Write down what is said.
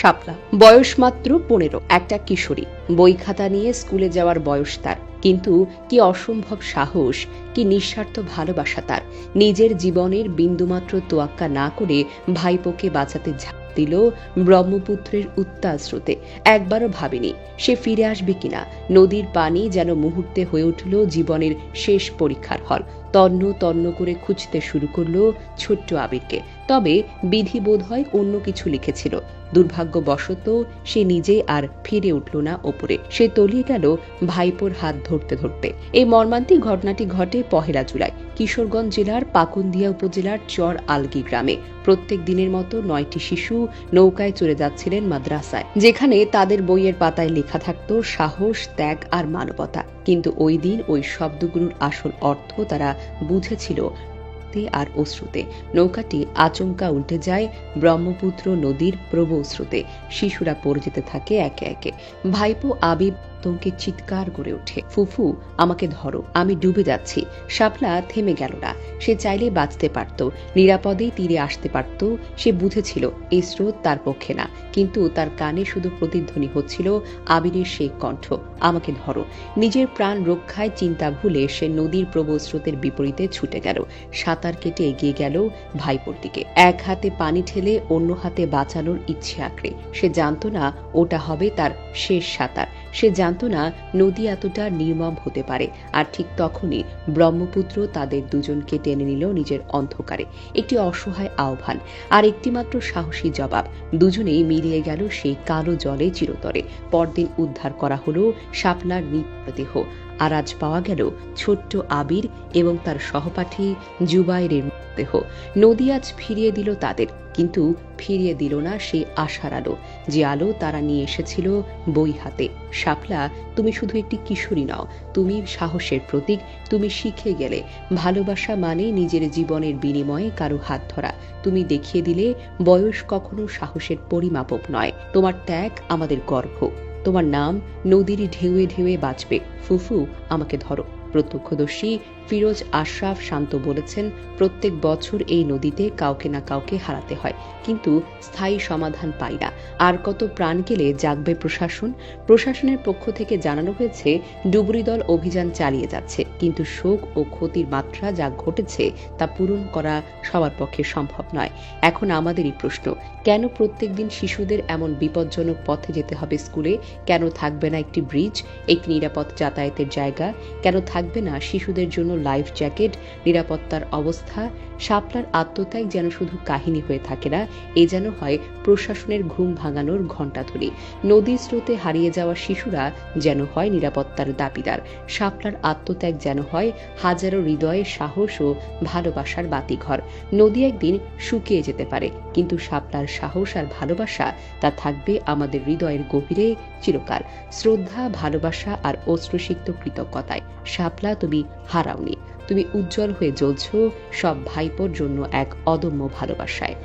শাপলা বয়স মাত্র পনেরো। একটা কিশোরী। বই খাতা নিয়ে স্কুলে যাওয়ার বয়স তার। কিন্তু কি অসম্ভব সাহস, কি নিঃস্বার্থ ভালোবাসা তার। নিজের জীবনের বিন্দুমাত্র তোয়াক্কা না করে ভাইপোকে বাঁচাতে ঝাঁপ দিল ব্রহ্মপুত্রের উত্তাল স্রোতে। একবারও ভাবেনি সে ফিরে আসবে কিনা। নদীর পানি যেন মুহূর্তে হয়ে উঠল জীবনের শেষ পরীক্ষার হল। তন্ন তন্ন করে খুঁজতে শুরু করল ছোট্ট আবিরকে। তবে বিধি বোধ হয় অন্য কিছু লিখেছিল। দুর্ভাগ্যবশত সে নিজে আর ফিরে উঠল না ওপরে। সে তলিয়ে গেল ভাইপোর হাত ধরতে ধরতে। এই মর্মান্তিক ঘটনাটি ঘটে পহেলা জুলাই। কিশোরগঞ্জ জেলার পাকুন্দিয়া উপজেলার চর আলগি গ্রামে। প্রত্যেক দিনের মতো নয়টি শিশু নৌকায় চলে যাচ্ছিলেন মাদ্রাসায়, যেখানে তাদের বইয়ের পাতায় লেখা থাকতো সাহস, ত্যাগ আর মানবতা। কিন্তু ওই দিন ওই শব্দগুলোর আসল অর্থ তারা বুঝেছিল আর অশ্রুতে। নৌকাটি আচমকা উল্টে যায় ব্রহ্মপুত্র নদীর প্রবল স্রোতে। শিশুরা পড়ে যেতে থাকে একে একে। ভাইপো আবিব আতঙ্কে চিৎকার করে ওঠে। ফুফু, আমাকে ধরো, আমি ডুবে যাচ্ছি। শাপলা থেমে গেল না। সে চাইলে বাঁচতে পারত। নিরাপদেই তীরে আসতে পারত। সে বুঝেছিল, এই স্রোত তার পক্ষে না। কিন্তু তার কানে শুধু প্রতিধ্বনি হচ্ছিল আবিরের সেই কণ্ঠ, আমাকে ধরো। নিজের প্রাণ রক্ষায় চিন্তা ভুলে সে নদীর প্রবল স্রোতের বিপরীতে ছুটে গেল। সাঁতার কেটে এগিয়ে গেল ভাইপোর দিকে। এক হাতে পানি ঠেলে অন্য হাতে বাঁচানোর ইচ্ছে আঁকড়ে। সে জানতো না, ওটা হবে তার শেষ সাঁতার। সে জানতো না নদী এতটা নির্মম হতে পারে, আর ঠিক তখনই ব্রহ্মপুত্র তাদের দুজনকে টেনে নিল নিজের অন্ধকারে। একটি অসহায় আহ্বান আর একটিমাত্র সাহসী জবাব। দুজনেই মিলিয়ে গেল সেই কালো জলে চিরতরে। পরদিন উদ্ধার করা হলো শাপলার মৃতদেহ আর আজ পাওয়া গেল ছোট্ট আবির এবং তার সহপাঠী জুবাইরের মৃতদেহ নদী আজ ফিরিয়ে দিল তাদের, কিন্তু ফিরিয়ে দিল না সেই আশার আলো। যে আলো তারা নিয়ে এসেছিল বই হাতে। শাপলা, তুমি শুধু একটি কিশোরী নও, তুমি সাহসের প্রতীক, তুমি শিখে গেলে। ভালোবাসা মানে নিজের জীবনের বিনিময়ে কারও হাত ধরা। তুমি দেখিয়ে দিলে বয়স কখনো সাহসের পরিমাপক নয়। তোমার ত্যাগ আমাদের গর্ব। তোমার নাম নদীর ঢেউয়ে ঢেউয়ে বাঁচবে ফুফু, আমাকে ধরো। প্রত্যক্ষদর্শী ফিরোজ আশরাফ শান্ত বলেছেন, প্রত্যেক বছর এই নদীতে কাউকে না কাউকে হারাতে হয়। কিন্তু স্থায়ী সমাধান পাই না। আর কত প্রাণ গেলে জাগবে প্রশাসন? প্রশাসনের পক্ষ থেকে জানানো হয়েছে ডুবুরি দল অভিযান চালিয়ে যাচ্ছে। কিন্তু শোক ও ক্ষতির মাত্রা যা ঘটেছে, তা পূরণ করা সবার পক্ষে সম্ভব নয়। এখন আমাদেরই প্রশ্ন, কেন প্রত্যেক দিন শিশুদের এমন বিপজ্জনক পথে যেতে হবে স্কুলে? কেন থাকবে না একটি ব্রিজ, একটি নিরাপদ যাতায়াতের জায়গা? কেন থাকবে না শিশুদের জন্য লাইফ জ্যাকেট, নিরাপত্তার অবস্থা, শাপলার আত্মত্যাগ যেন শুধু কাহিনী হয়ে থাকে না, এ যেন হয় প্রশাসনের ঘুম ভাঙানোর ঘণ্টাধ্বনি নদীর স্রোতে হারিয়ে যাওয়া শিশুরা যেন হয় নিরাপত্তার দাবিদার। শাপলার আত্মত্যাগ যেন হয় হাজারো হৃদয়ে সাহস ও ভালোবাসার বাতিঘর। নদী একদিন শুকিয়ে যেতে পারে, কিন্তু শাপলার সাহস আর ভালোবাসা, তা থাকবে আমাদের হৃদয়ের গভীরে চিরকাল। শ্রদ্ধা, ভালোবাসা আর অশ্রুসিক্ত কৃতজ্ঞতায়। শাপলা, তুমি হারাওনি। তুমি উজ্জ্বল হয়ে জ্বলছ সব ভাইপোর জন্য এক অদম্য ভালোবাসায়।